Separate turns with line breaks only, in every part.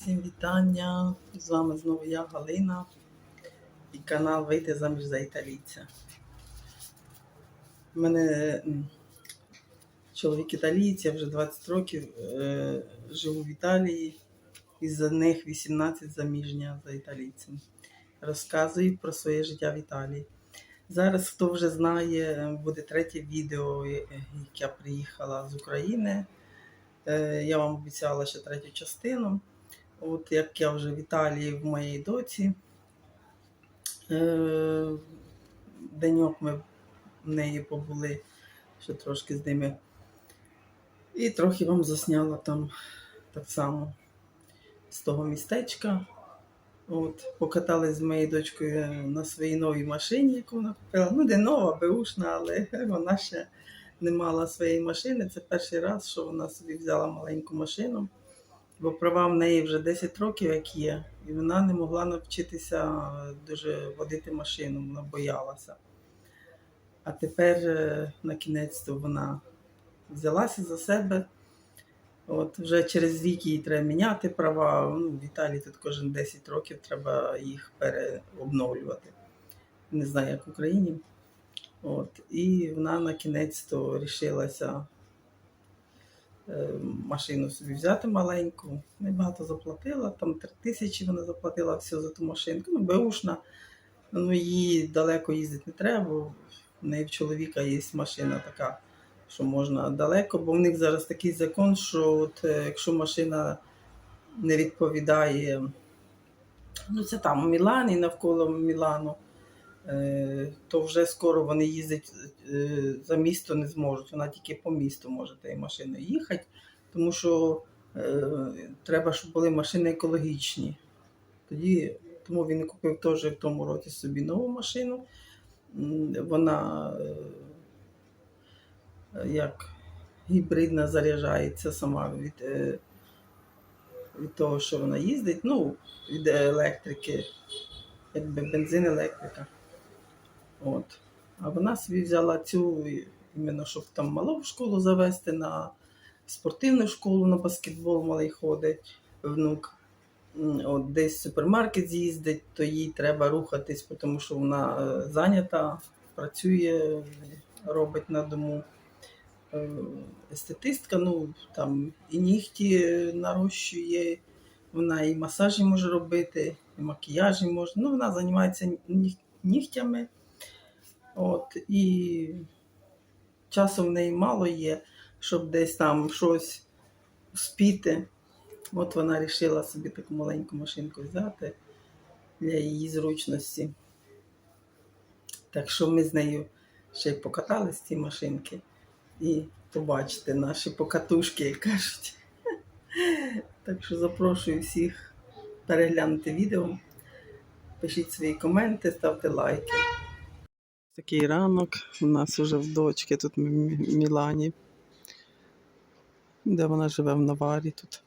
Всім вітання! З вами знову я Галина і канал Вийти заміж за італійця. У мене чоловік італієць, я вже 20 років е, живу в Італії, і за них 18 заміжня за італійцем. Розказую про своє життя в Італії. Зараз, хто вже знає, буде третє відео, е, як я приїхала з України. Е, Я вам обіцяла ще третю частину. От як я вже в Італії в моїй доці. Е, Деньок ми в неї побули, ще трошки з ними. І трохи вам засняла там так само з того містечка. От, покатались з моєю дочкою на своїй новій машині, яку вона купила. Ну, не нова, беушна, але вона ще не мала своєї машини. Це перший раз, що вона собі взяла маленьку машину бо права в неї вже 10 років, як є, і вона не могла навчитися дуже водити машину, вона боялася. А тепер е, на кінець то вона взялася за себе. От Вже через рік їй треба міняти права. Ну, в Італії тут кожен 10 років треба їх переобновлювати. Не знаю, як в Україні. От. І вона на кінець то рішилася е, машину собі взяти маленьку. Небагато заплатила, там 3 тисячі вона заплатила все за ту машинку. Ну, беушна, ну їй далеко їздити не треба, бо в неї в чоловіка є машина така, що можна далеко, бо в них зараз такий закон, що от, е, якщо машина не відповідає, ну це там у Мілані, навколо Мілану. Е, То вже скоро вони їздять е, за місто не зможуть. Вона тільки по місту може тією машиною їхати, тому що е, треба, щоб були машини екологічні. Тоді, тому він купив теж в тому році собі нову машину. Вона як гібридна заряджається сама від, від того, що вона їздить, ну, від електрики, якби бензин електрика. От. А вона собі взяла цю, іменно, щоб там малу в школу завести на спортивну школу на баскетбол малий ходить, внук. От десь в супермаркет з'їздить, то їй треба рухатись, тому що вона е, зайнята, працює, робить на дому. Е, Естетистка, ну там і нігті нарощує, вона і масажі може робити, і макіяжі може. Ну, вона займається ніг- нігтями. От, і часу в неї мало є, щоб десь там щось спіти. От вона вирішила собі таку маленьку машинку взяти для її зручності. Так що ми з нею ще й покатались ці машинки і побачите наші покатушки, як кажуть. Так що запрошую всіх переглянути відео. Пишіть свої коменти, ставте лайки. Такий ранок у нас вже в дочки тут в Мілані, де вона живе в Наварі тут.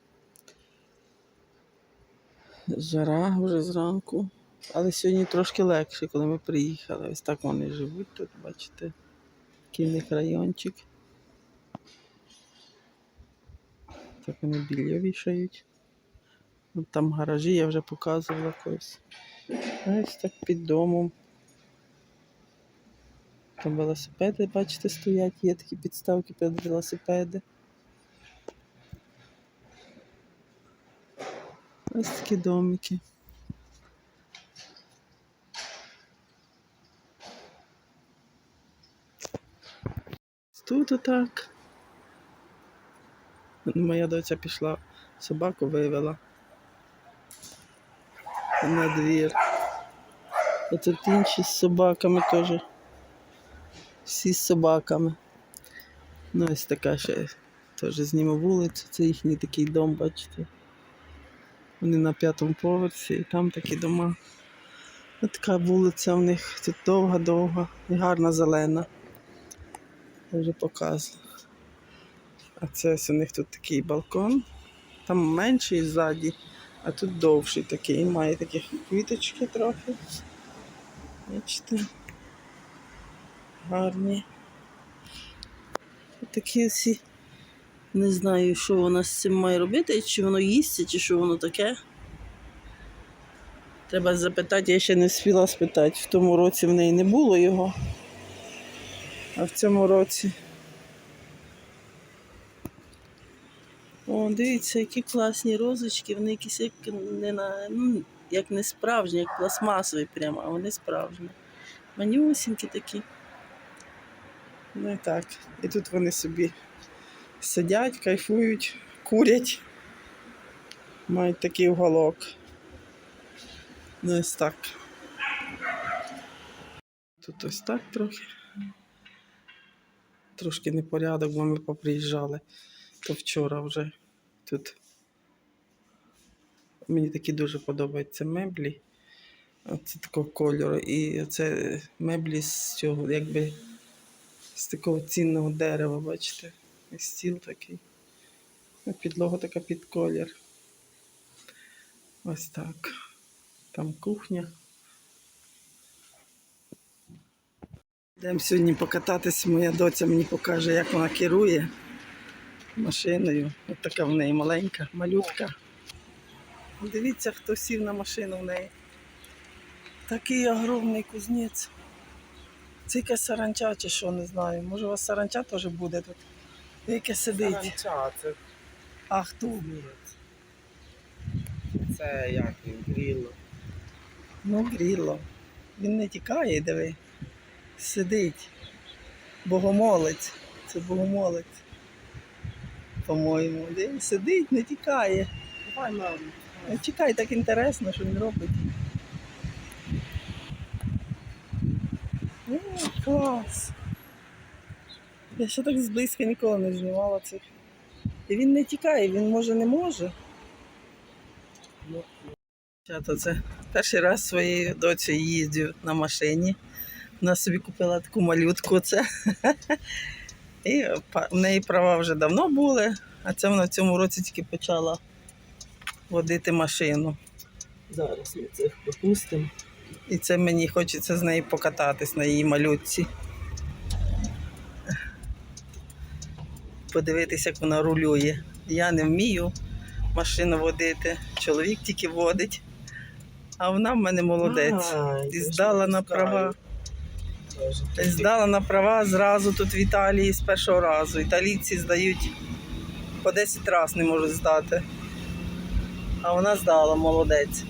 Жара вже зранку. Але сьогодні трошки легше, коли ми приїхали. Ось так вони живуть тут, бачите. Такий них райончик. Так вони білья вішають. Там гаражі я вже показувала колись. Ось так під домом. Там велосипеди, бачите, стоять, є такі підставки під велосипеди. Ось такі домики. Тут отак. Моя доця пішла, собаку вивела на двір. А тут інші з собаками теж. Всі з собаками. Ну, ось така ще теж зніму вулицю. Це їхній такий дом, бачите. Вони на п'ятому поверсі, і там такі дома. Ось така вулиця в них тут довга-довга і гарна зелена. Я вже показую. А це ось у них тут такий балкон. Там менший ззаді, а тут довший такий. Має такі квіточки трохи. Бачите. Гарні. Такі всі Не знаю, що вона з цим має робити, чи воно їсться, чи що воно таке. Треба запитати, я ще не встигла спитати. В тому році в неї не було його. А в цьому році. О, дивіться, які класні розочки. Вони якісь як не на, ну, як не справжні, як пластмасові прямо, а вони справжні. Манюсінькі такі. Ну і так. І тут вони собі сидять, кайфують, курять. Мають такий уголок. Ну ось так. Тут ось так трохи. Трошки непорядок, бо ми поприїжджали. То вчора вже тут. Мені такі дуже подобаються меблі. Оце такого кольору. І це меблі з цього, якби з такого цінного дерева, бачите. Стіл такий. Підлога така під колір. Ось так. Там кухня. Йдемо сьогодні покататись. Моя доця мені покаже, як вона керує машиною. Ось така в неї маленька, малютка. Дивіться, хто сів на машину в неї. Такий огромний кузнець. Це якась саранча чи що, не знаю. Може у вас саранча теж буде тут. Яке сидить.
Саранча, це
А хто?
Це як він, гріло.
Ну, гріло. Він не тікає, диви. Сидить. Богомолець. Це богомолець. По-моєму. Сидить, не тікає.
Давай
Чекай, так інтересно, що він робить. Клас. Я ще так зблизька ніколи не знімала цих. І він не тікає, він може не може. Це перший раз своєю доцею їздю на машині. Вона собі купила таку малютку. Це. І в неї права вже давно були, а це вона в цьому році тільки почала водити машину.
Зараз ми цих пропустимо.
І це мені хочеться з нею покататись на її малютці. Подивитися, як вона рулює. Я не вмію машину водити. Чоловік тільки водить, а вона в мене молодець. І здала на права. Здала на права зразу тут в Італії з першого разу. Італійці здають по 10 разів не можуть здати. А вона здала, молодець.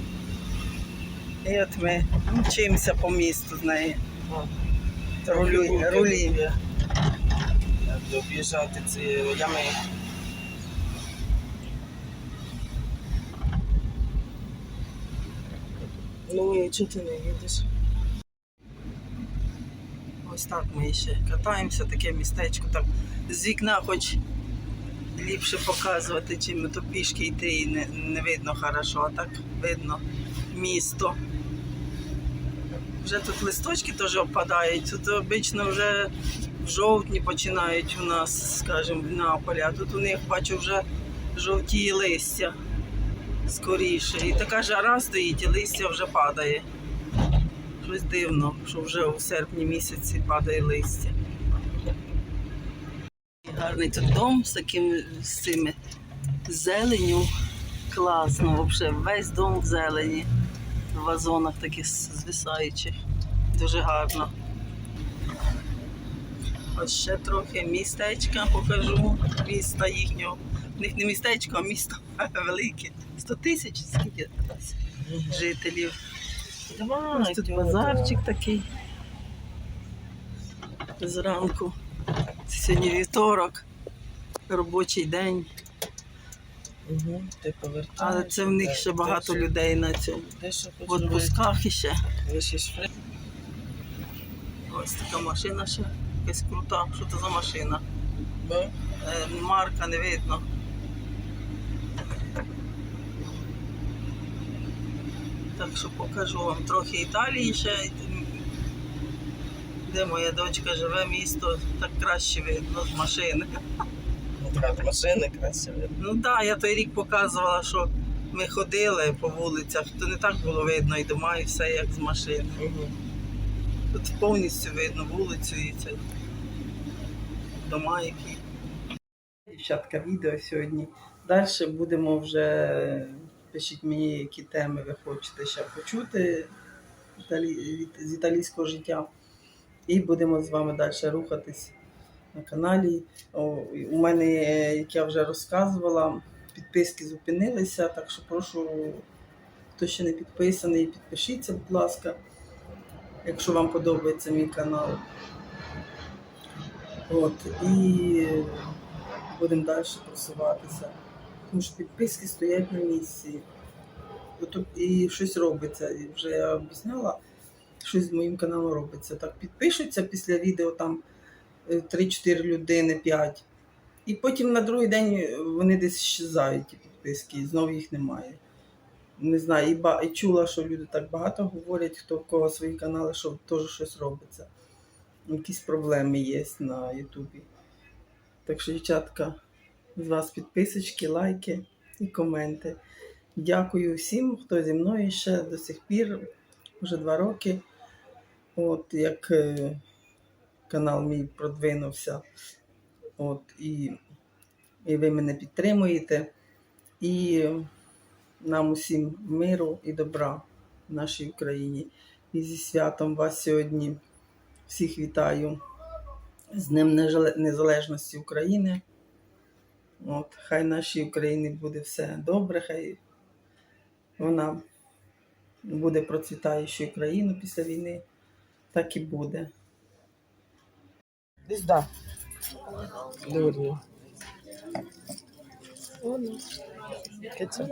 І от ми мчимося по місту з нею.
А,
Рулює,
руки
рулі.
об'їжджати ці ями. Ну і чого ти не їдеш?
Ось так ми ще катаємося, таке містечко. Так з вікна хоч ліпше показувати, чим то пішки йти і не, не видно хорошо, а так видно місто. Вже тут листочки теж опадають. Тут обично вже в жовтні починають у нас, скажімо, в Неаполі, а тут у них бачу вже жовтіє листя скоріше. І така жара стоїть, і листя вже падає. Щось дивно, що вже у серпні місяці падає листя. Гарний тут дом з такими з цими зеленю. Класно, взагалі, весь дом в зелені, в вазонах таких звисаючих. Дуже гарно. Ось ще трохи містечка покажу, міста їхнього. У них не містечко, а місто велике. 100 тисяч скільки жителів.
Давай,
Ось тут базарчик такий. Зранку. Сьогодні вівторок, робочий день,
Угу, ти повертаєш.
але це в них ще багато людей на цьому. В іще.
Вишиш
Ось така машина ще якась крута. Що це за машина? Е, марка не видно. Так що покажу вам трохи Італії ще. Де моя дочка живе, місто, так краще видно з машини.
От машини краще видно.
Ну так, да, я той рік показувала, що ми ходили по вулицях, то не так було видно і дома, і все як з машини.
Угу.
Тут повністю видно вулицю і це дома які. дівчатка відео сьогодні. Далі будемо вже пишіть мені, які теми ви хочете ще почути з італійського життя. І будемо з вами далі рухатись на каналі. У мене, е, як я вже розказувала, підписки зупинилися, так що прошу, хто ще не підписаний, підпишіться, будь ласка, якщо вам подобається мій канал. От, і будемо далі просуватися. Тому що підписки стоять на місці. І щось робиться. І вже я об'ясняла, щось з моїм каналом робиться. Так, підпишуться після відео там 3-4 людини, 5. І потім на другий день вони десь щезають, ті підписки, і знову їх немає. Не знаю, і, ба- і чула, що люди так багато говорять, хто в кого свої канали, що теж щось робиться. Якісь проблеми є на Ютубі. Так що, дівчатка, з вас підписочки, лайки і коменти. Дякую всім, хто зі мною ще до сих пір, вже два роки. От як е, канал мій продвинувся. От, і, і ви мене підтримуєте. І нам усім миру і добра в нашій Україні. І зі святом вас сьогодні всіх вітаю з Днем Незалежності України. От, хай нашій Україні буде все добре, хай вона буде процвітаючою країною після війни. Так і буде.
Десь да. Дурні. Киця.